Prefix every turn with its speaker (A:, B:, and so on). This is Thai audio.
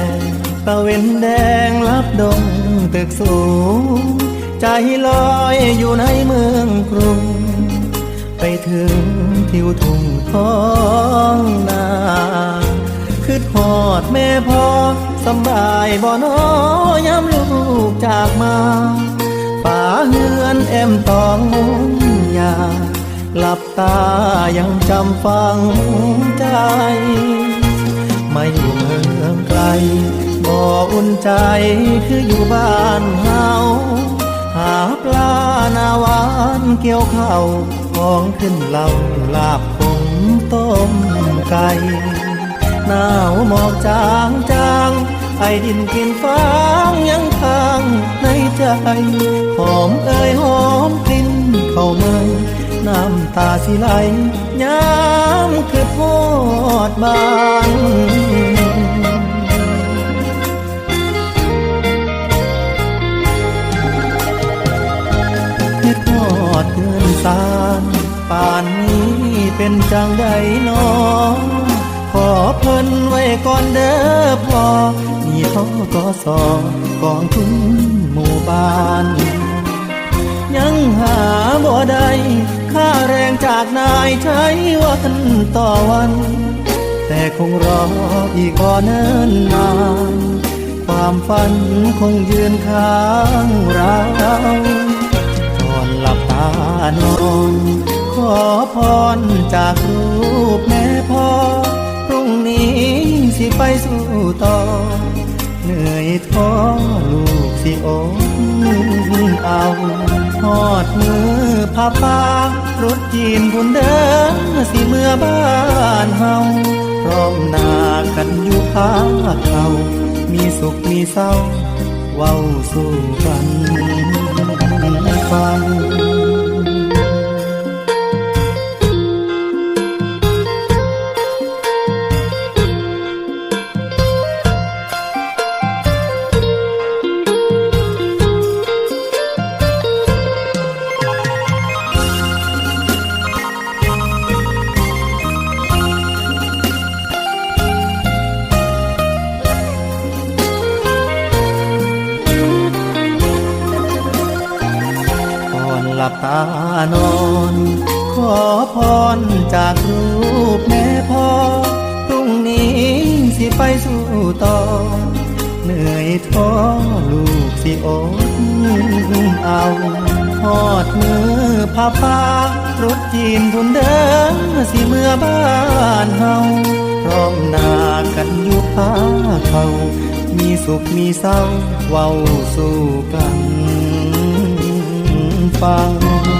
A: ามแลตะเวนแดงลับดงตึกสูง ใจลอยอยู่ในเมืองกรุง ไปถึงทิวทุ่งท้องนาคือทอดแม่พ่อสบายบ่นอยามลูกจากมาป่าเฮือนแอมตองมุงยาหลับตายังจำฟังใจ ไม่อยู่เมืองไกล บ่อุ่นใจคืออยู่บ้านเฮาหาปลาหนาวานเกี่ยวข้าวของขึ้นเหล่าลาบผงต้มไก่หนาวหมอกจางจางไอดินกินฟางยังค้างในใจ หอมเอ่ยหอมกลิ่นเข้าเมย น้ำตาสิไหลยามคือทอดบานคิดทอดเงินสารป่านนี้เป็นจังใดนอขอเพิ่นไว้ก่อนเด้อพ่อนี่ท้อกอสอกองทุนหมู่บ้านยังหาบ่ได้ แรงจากนายใช้วันต่อวัน แต่คงรออีกก่อนเนิ่นนานความฝันคงยืนค้างเราก่อนหลับตานอนขอพรจากรูปแม่พ่อพรุ่งนี้สิไปสู่ต่อ เหนื่อยท้อลูกสิอดเอาทอดมือพาป้า รถจีนบุญเดินสิเมื่อบ้านเฮาพร้อมหน้ากันอยู่พาเขามีสุขมีเศร้าเว้าสู่กัน หลับตานอน ขอพรจากรูปแม่พ่อพรุ่งนี้สิไปสู่ต่อ เหนื่อยท้อลูกสิอดเอาทอดมือพาปารถจีนทุนเดินสิเมื่อบ้านเฮาพร้อมหน้ากันอยู่พาเขา มีสุขมีเศร้าเว้าสู่กัน ฟัง